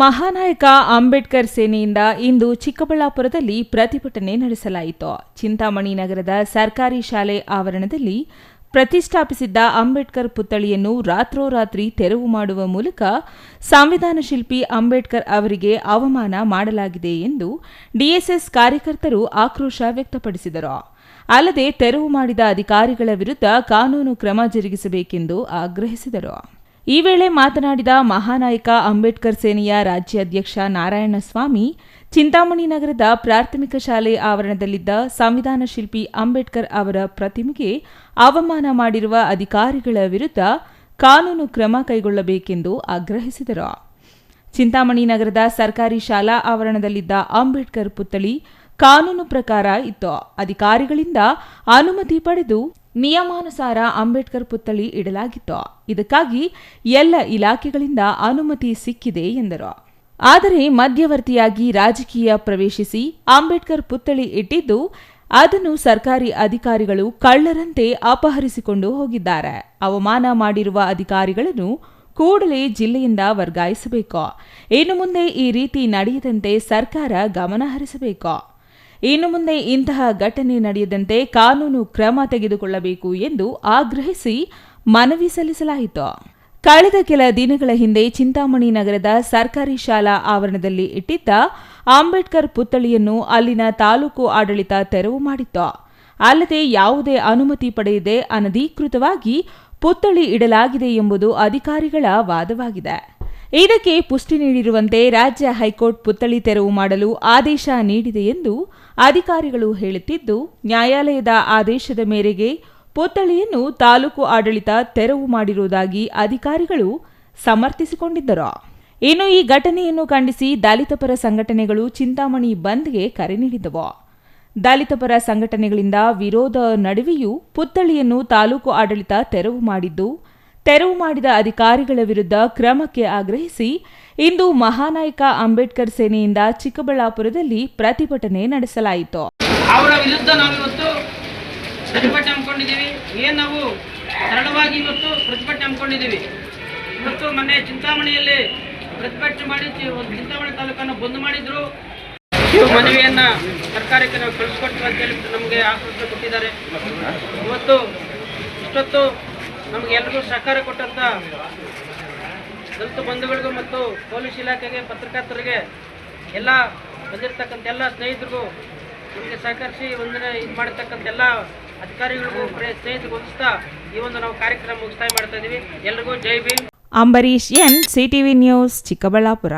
ಮಹಾನಾಯಕ ಅಂಬೇಡ್ಕರ್ ಸೇನೆಯಿಂದ ಇಂದು ಚಿಕ್ಕಬಳ್ಳಾಪುರದಲ್ಲಿ ಪ್ರತಿಭಟನೆ ನಡೆಸಲಾಯಿತು. ಚಿಂತಾಮಣಿ ನಗರದ ಸರ್ಕಾರಿ ಶಾಲೆ ಆವರಣದಲ್ಲಿ ಪ್ರತಿಷ್ಠಾಪಿಸಿದ್ದ ಅಂಬೇಡ್ಕರ್ ಪುತ್ಥಳಿಯನ್ನು ರಾತ್ರೋರಾತ್ರಿ ತೆರವು ಮಾಡುವ ಮೂಲಕ ಸಂವಿಧಾನ ಶಿಲ್ಪಿ ಅಂಬೇಡ್ಕರ್ ಅವರಿಗೆ ಅವಮಾನ ಮಾಡಲಾಗಿದೆ ಎಂದು ಡಿಎಸ್ಎಸ್ ಕಾರ್ಯಕರ್ತರು ಆಕ್ರೋಶ ವ್ಯಕ್ತಪಡಿಸಿದರು. ಅಲ್ಲದೆ ತೆರವು ಮಾಡಿದ ಅಧಿಕಾರಿಗಳ ವಿರುದ್ಧ ಕಾನೂನು ಕ್ರಮ ಜರುಗಿಸಬೇಕೆಂದು ಆಗ್ರಹಿಸಿದರು. ಈ ವೇಳೆ ಮಾತನಾಡಿದ ಮಹಾನಾಯಕ ಅಂಬೇಡ್ಕರ್ ಸೇನೆಯ ರಾಜ್ಯಾಧ್ಯಕ್ಷ ನಾರಾಯಣಸ್ವಾಮಿ, ಚಿಂತಾಮಣಿ ನಗರದ ಪ್ರಾಥಮಿಕ ಶಾಲೆ ಆವರಣದಲ್ಲಿದ್ದ ಸಂವಿಧಾನ ಶಿಲ್ಪಿ ಅಂಬೇಡ್ಕರ್ ಅವರ ಪ್ರತಿಮೆಗೆ ಅವಮಾನ ಮಾಡಿರುವ ಅಧಿಕಾರಿಗಳ ವಿರುದ್ಧ ಕಾನೂನು ಕ್ರಮ ಕೈಗೊಳ್ಳಬೇಕೆಂದು ಆಗ್ರಹಿಸಿದರು. ಚಿಂತಾಮಣಿ ನಗರದ ಸರ್ಕಾರಿ ಶಾಲಾ ಆವರಣದಲ್ಲಿದ್ದ ಅಂಬೇಡ್ಕರ್ ಪುತ್ಥಳಿ ಕಾನೂನು ಪ್ರಕಾರ ಇತ್ತು. ಅಧಿಕಾರಿಗಳಿಂದ ಅನುಮತಿ ಪಡೆದು ನಿಯಮಾನುಸಾರ ಅಂಬೇಡ್ಕರ್ ಪುತ್ಥಳಿ ಇಡಲಾಗಿತ್ತು. ಇದಕ್ಕಾಗಿ ಎಲ್ಲ ಇಲಾಖೆಗಳಿಂದ ಅನುಮತಿ ಸಿಕ್ಕಿದೆ ಎಂದರು. ಆದರೆ ಮಧ್ಯವರ್ತಿಯಾಗಿ ರಾಜಕೀಯ ಪ್ರವೇಶಿಸಿ ಅಂಬೇಡ್ಕರ್ ಪುತ್ಥಳಿ ಇಟ್ಟಿದ್ದು, ಅದನ್ನು ಸರ್ಕಾರಿ ಅಧಿಕಾರಿಗಳು ಕಳ್ಳರಂತೆ ಅಪಹರಿಸಿಕೊಂಡು ಹೋಗಿದ್ದಾರೆ. ಅವಮಾನ ಮಾಡಿರುವ ಅಧಿಕಾರಿಗಳನ್ನು ಕೂಡಲೇ ಜಿಲ್ಲೆಯಿಂದ ವರ್ಗಾಯಿಸಬೇಕು. ಇನ್ನು ಮುಂದೆ ಈ ರೀತಿ ನಡೆಯದಂತೆ ಸರ್ಕಾರ ಗಮನ ಹರಿಸಬೇಕು ಇನ್ನು ಮುಂದೆ ಇಂತಹ ಘಟನೆ ನಡೆಯದಂತೆ ಕಾನೂನು ಕ್ರಮ ತೆಗೆದುಕೊಳ್ಳಬೇಕು ಎಂದು ಆಗ್ರಹಿಸಿ ಮನವಿ ಸಲ್ಲಿಸಲಾಯಿತು. ಕಳೆದ ಕೆಲ ದಿನಗಳ ಹಿಂದೆ ಚಿಂತಾಮಣಿ ನಗರದ ಸರ್ಕಾರಿ ಶಾಲಾ ಆವರಣದಲ್ಲಿ ಇಟ್ಟಿದ್ದ ಅಂಬೇಡ್ಕರ್ ಪುತ್ಥಳಿಯನ್ನು ಅಲ್ಲಿನ ತಾಲೂಕು ಆಡಳಿತ ತೆರವು ಮಾಡಿತ್ತು. ಅಲ್ಲದೆ ಯಾವುದೇ ಅನುಮತಿ ಪಡೆಯದೆ ಅನಧಿಕೃತವಾಗಿ ಪುತ್ಥಳಿ ಇಡಲಾಗಿದೆ ಎಂಬುದು ಅಧಿಕಾರಿಗಳ ವಾದವಾಗಿದೆ. ಇದಕ್ಕೆ ಪುಷ್ಟಿ ನೀಡಿರುವಂತೆ ರಾಜ್ಯ ಹೈಕೋರ್ಟ್ ಪುತ್ಥಳಿ ತೆರವು ಮಾಡಲು ಆದೇಶ ನೀಡಿದೆ ಎಂದು ಅಧಿಕಾರಿಗಳು ಹೇಳುತ್ತಿದ್ದು, ನ್ಯಾಯಾಲಯದ ಆದೇಶದ ಮೇರೆಗೆ ಪುತ್ಥಳಿಯನ್ನು ತಾಲೂಕು ಆಡಳಿತ ತೆರವು ಮಾಡಿರುವುದಾಗಿ ಅಧಿಕಾರಿಗಳು ಸಮರ್ಥಿಸಿಕೊಂಡಿದ್ದರು. ಇನ್ನು ಈ ಘಟನೆಯನ್ನು ಖಂಡಿಸಿ ದಲಿತ ಪರ ಸಂಘಟನೆಗಳು ಚಿಂತಾಮಣಿ ಬಂದ್ಗೆ ಕರೆ ನೀಡಿದವು ದಲಿತ ಪರ ಸಂಘಟನೆಗಳಿಂದ ವಿರೋಧ ನಡುವೆಯೂ ಪುತ್ಥಳಿಯನ್ನು ತಾಲೂಕು ಆಡಳಿತ ತೆರವು ಮಾಡಿದ್ದು ತೆರವು ಮಾಡಿದ ಅಧಿಕಾರಿಗಳ ವಿರುದ್ಧ ಕ್ರಮಕ್ಕೆ ಆಗ್ರಹಿಸಿ ಇಂದು ಮಹಾನಾಯಕ ಅಂಬೇಡ್ಕರ್ ಸೇನೆಯಿಂದ ಚಿಕ್ಕಬಳ್ಳಾಪುರದಲ್ಲಿ ಪ್ರತಿಭಟನೆ ನಡೆಸಲಾಯಿತು. ಅವರ ವಿರುದ್ಧ ನಾವಿವತ್ತು ಪ್ರತಿಭಟನೆ ಹಮ್ಮಿಕೊಂಡಿದ್ದೀವಿ. ಏನು ನಾವು ಸರಳವಾಗಿ ಇವತ್ತು ಪ್ರತಿಭಟನೆ ಹಮ್ಮಿಕೊಂಡಿದ್ದೀವಿ. ಇವತ್ತು ಮೊನ್ನೆ ಚಿಂತಾಮಣಿಯಲ್ಲಿ ಪ್ರತಿಭಟನೆ ಮಾಡಿ ಚಿಂತಾಮಣಿ ತಾಲೂಕನ್ನು ಬಂದ್ ಮಾಡಿದ್ರು. ಮನವಿಯನ್ನ ಸರ್ಕಾರಕ್ಕೆ ನಾವು ಕಳಿಸ್ಕೊಡ್ತೀವಿ ಅಂತ ಹೇಳಿ ನಮಗೆ ಆಶ್ವಾಸನೆ ಕೊಟ್ಟಿದ್ದಾರೆ. ಇವತ್ತು ಇಷ್ಟೊತ್ತು ನಮಗೆ ಎಲ್ರಿಗೂ ಸಹಕಾರ ಕೊಟ್ಟಂತ ದಲಿತ ಬಂಧುಗಳಿಗೂ ಮತ್ತು ಪೊಲೀಸ್ ಇಲಾಖೆಗೆ, ಪತ್ರಕರ್ತರಿಗೆ, ಎಲ್ಲ ಬಂದಿರತಕ್ಕಂಥ ಎಲ್ಲ ಸ್ನೇಹಿತರಿಗೂ ನಮಗೆ ಸಹಕರಿಸಿ ಒಂದನೇ ಇದು ಮಾಡತಕ್ಕಂಥ ಎಲ್ಲ ಅಧಿಕಾರಿಗಳಿಗೂ ಸ್ನೇಹಿತರಿಗೂ ಹೊಂದಿಸ್ತಾ ಈ ಒಂದು ನಾವು ಕಾರ್ಯಕ್ರಮ ಮುಕ್ತಾಯ ಮಾಡ್ತಾ ಇದ್ದೀವಿ ಎಲ್ರಿಗೂ Jai Bhim. Ambareesh N, CTV news, Chikkaballapur.